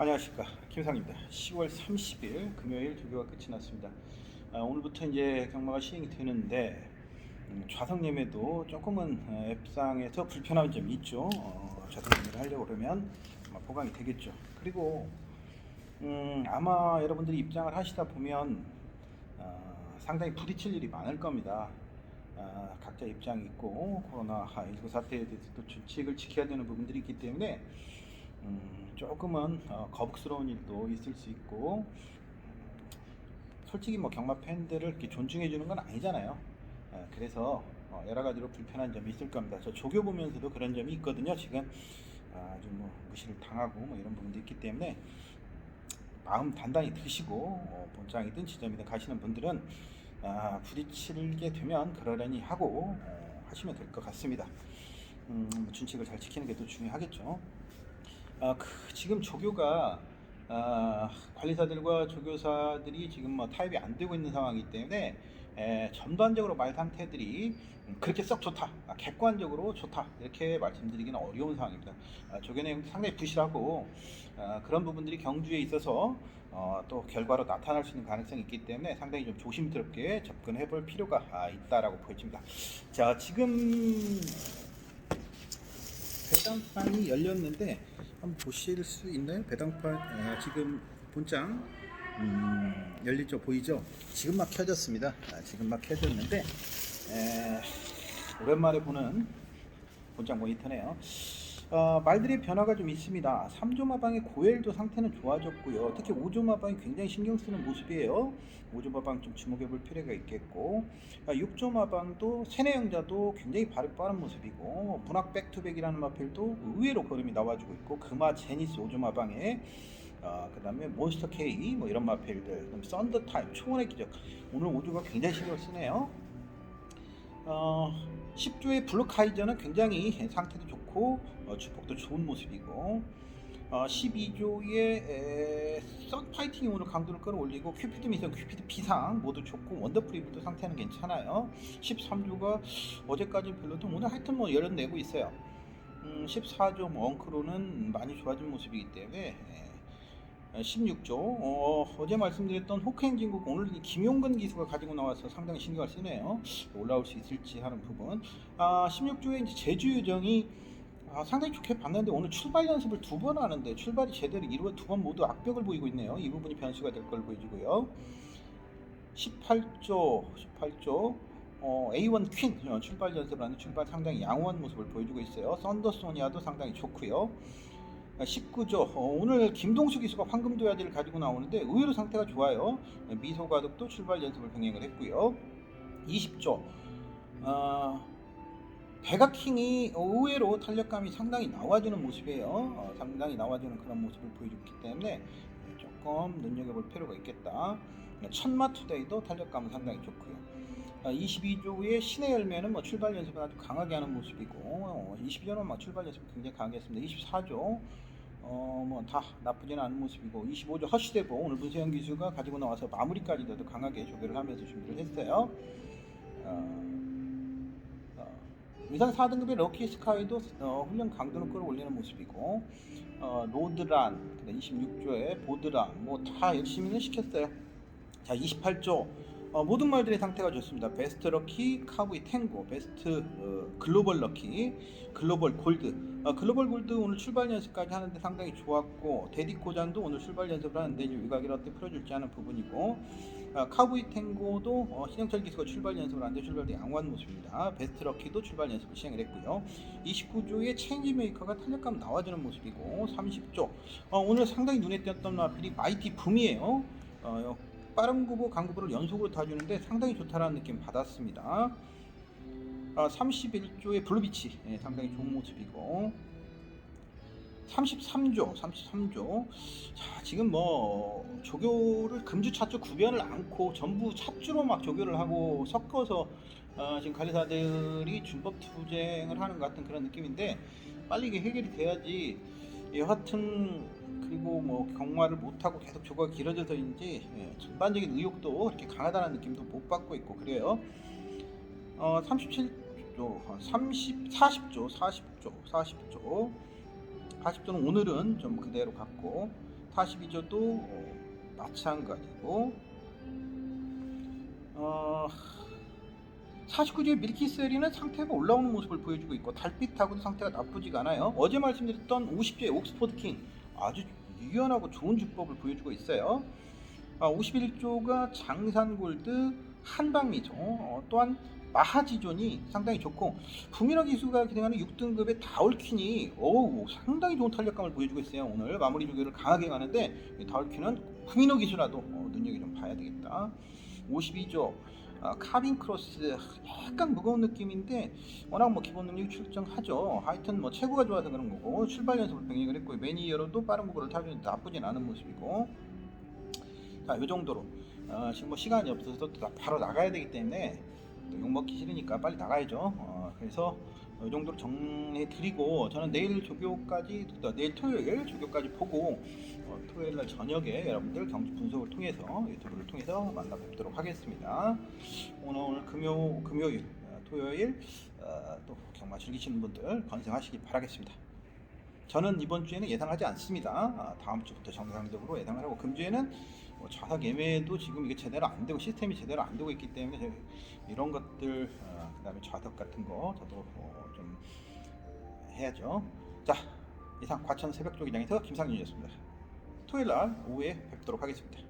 안녕하십니까 김상입니다. 10월 30일 금요일 조교가 끝이 났습니다. 아, 오늘부터 이제 경마가 시행이 되는데 음, 좌석 예매도 조금은 어, 앱상에서 불편한 점이 있죠. 어, 좌석 예매를 하려고 그러면 보강이 되겠죠. 그리고 음, 아마 여러분들이 입장을 하시다 보면 어, 상당히 부딪힐 일이 많을 겁니다. 아, 각자 입장이 있고 코로나 19 사태에 대해서 또 준칙을 지켜야 되는 부분들이 있기 때문에 음, 조금은 어, 거북스러운 일도 있을 수 있고 솔직히 뭐 경마 팬들을 이렇게 존중해 주는 건 아니잖아요. 아, 그래서 어, 여러 가지로 불편한 점이 있을 겁니다. 저 조교 보면서도 그런 점이 있거든요. 지금 아주 뭐 무시를 당하고 뭐 이런 부분도 있기 때문에 마음 단단히 드시고 어, 본장이든 지점이든 가시는 분들은 아, 부딪히게 되면 그러려니 하고 어, 하시면 될 것 같습니다. 음, 뭐 준칙을 잘 지키는 게 또 중요하겠죠. 아, 그, 지금 조교가 아, 관리사들과 조교사들이 지금 뭐 타협이 안 되고 있는 상황이기 때문에 에, 전반적으로 말 상태들이 음, 그렇게 썩 좋다, 아, 객관적으로 좋다 이렇게 말씀드리기는 어려운 상황입니다. 아, 조교 내용 상당히 부실하고 아, 그런 부분들이 경주에 있어서 어, 또 결과로 나타날 수 있는 가능성이 있기 때문에 상당히 좀 조심스럽게 접근해 볼 필요가 아, 있다라고 보여집니다. 자, 지금 배당판이 열렸는데 한번 보실 수 있나요? 배당판 어, 지금 본장 음, 줄 보이죠? 지금 막 켜졌습니다. 아, 지금 막 켜졌는데 에, 오랜만에 보는 본장 모니터네요. 어, 말들의 변화가 좀 있습니다. 3조 마방의 고엘도 상태는 좋아졌고요. 특히 5조 마방이 굉장히 신경 쓰는 모습이에요. 5조 마방 좀 주목해 볼 필요가 있겠고, 아, 6조 마방도 세내영자도 굉장히 발이 빠른 모습이고, 문학 백투백이라는 마필도 의외로 걸음이 나와주고 있고, 금화 제니스 5조 마방에 어, 그 다음에 몬스터 K 뭐 이런 마필들, 그다음에 썬더 타임, 초원의 기적. 오늘 5조가 굉장히 신경 쓰네요. 어, 10조의 블루카이저는 굉장히 상태도 좋고 어, 주폭도 좋은 모습이고. 어, 12조의 썬 파이팅이 오늘 강도를 끌어올리고 큐피드 미션, 큐피드 비상 모두 좋고 원더프리브도 상태는 괜찮아요. 13조가 어제까지 별로도 오늘 하여튼 뭐 열어내고 있어요. 음, 14조 뭐 엉크로는 많이 좋아진 모습이기 때문에 예. 16조. 어, 어제 말씀드렸던 호크행진국 오늘 이 김용근 기수가 가지고 나와서 상당히 신경을 쓰네요. 올라올 수 있을지 하는 부분. 아 16조에 이제 제주 유정이 아, 상당히 좋게 봤는데 오늘 출발 연습을 두 번 하는데 출발이 제대로 이루어 두 번 모두 악벽을 보이고 있네요. 이 부분이 변수가 될 걸 보여주고요. 18조 18조. 어, A1 퀸. 어, 출발 연습을 하는 출발 상당히 양호한 모습을 보여주고 있어요. 썬더소니아도 상당히 좋고요. 19조. 어, 오늘 김동수 기수가 황금도야지를 가지고 나오는데 의외로 상태가 좋아요. 미소가득도 출발 연습을 병행을 했고요. 20조. 어, 백악킹이 의외로 탄력감이 상당히 나와주는 모습이에요. 어, 상당히 나와주는 그런 모습을 보여줬기 때문에 조금 눈여겨볼 필요가 있겠다. 천마투데이도 탄력감은 상당히 좋고요. 22조의 신의 열매는 뭐 출발 연습을 아주 강하게 하는 모습이고 어, 22조는 막 출발 연습 굉장히 강하게 했습니다. 24조 어, 뭐 다 나쁘지는 않은 모습이고 25조 허시대보 오늘 문세영 기수가 가지고 나와서 마무리까지도 강하게 조교를 하면서 준비를 했어요. 어, 어, 위상 4등급의 럭키 스카이도 어, 훈련 강도를 끌어올리는 모습이고 어, 로드란 26조의 보드란 뭐 다 열심히는 시켰어요. 자 28조 어, 모든 말들의 상태가 좋습니다. 베스트 럭키, 카우이 탱고, 베스트 어, 글로벌 럭키, 글로벌 골드. 어, 글로벌 골드 오늘 출발 연습까지 하는데 상당히 좋았고 데디 코잔도 오늘 출발 연습을 하는데 이제 위각이라 어떻게 풀어줄지 하는 부분이고 어, 카우이 탱고도 어, 신영철 기수가 출발 연습을 하는데 출발도 양호한 모습입니다. 베스트 럭키도 출발 연습을 시행을 했고요. 29조의 체인지 메이커가 탄력감 나와주는 모습이고 30조 어, 오늘 상당히 눈에 띄었던 마필이 마이티 붐이에요. 어, 빠른 구보, 강구보를 연속으로 타주는데 상당히 좋다라는 느낌 받았습니다. 아, 31조의 블루비치 예, 상당히 좋은 모습이고 33조, 33조. 자, 지금 뭐 조교를 금주 차주 구별을 않고 전부 차주로 막 조교를 하고 섞어서 어, 지금 관리사들이 준법 투쟁을 하는 것 같은 그런 느낌인데 빨리 이게 해결이 돼야지 여하튼 그리고 뭐 경마를 못하고 계속 조가 길어져서인지 예, 전반적인 의욕도 그렇게 강하다는 느낌도 못 받고 있고 그래요. 어, 37조, 30, 40조, 40조, 40조, 40조는 오늘은 좀 그대로 갔고 42조도 어, 마찬가지고 어, 49조의 밀키세리는 상태가 올라오는 모습을 보여주고 있고 달빛하고도 상태가 나쁘지가 않아요. 어제 말씀드렸던 50조의 옥스포드 킹 아주 유연하고 좋은 주법을 보여주고 있어요. 아, 51조가 장산골드 한방미죠. 어, 또한 마하지존이 상당히 좋고 부미너 기수가 기능하는 6등급의 다울퀸이 어우 상당히 좋은 탄력감을 보여주고 있어요. 오늘 마무리 조교를 강하게 가는데 이 다울퀸은 부미너 기수라도 어, 눈여겨 좀 봐야 되겠다. 52조 아, 카빈 크로스 약간 무거운 느낌인데 워낙 뭐 기본 능력이 출중하죠. 하여튼 뭐 체구가 좋아서 그런 거고 출발 연습을 병행을 했고 매니어로도 빠른 구보를 타주는 나쁘진 않은 모습이고 자, 이 정도로 어, 지금 뭐 시간이 없어서 또 나- 바로 나가야 되기 때문에 또 욕먹기 싫으니까 빨리 나가야죠. 어, 그래서 이 정도로 정해 드리고 저는 내일 조교까지 또 내일 토요일 조교까지 보고 어, 토요일 날 저녁에 여러분들 경기 분석을 통해서 유튜브를 통해서 만나 뵙도록 하겠습니다. 오늘 오늘 금요 금요일 어, 토요일 어, 또 경마 즐기시는 분들 건승하시기 바라겠습니다. 저는 이번 주에는 예상하지 않습니다. 아, 다음 주부터 정상적으로 예상을 하고 금주에는 뭐 좌석 예매도 지금 이게 제대로 안 되고 시스템이 제대로 안 되고 있기 때문에 이런 것들 어, 그다음에 좌석 같은 거 저도 어, 좀 해야죠. 자 이상 과천 새벽 조기장에서 김상윤이었습니다. 토요일 날 오후에 뵙도록 하겠습니다.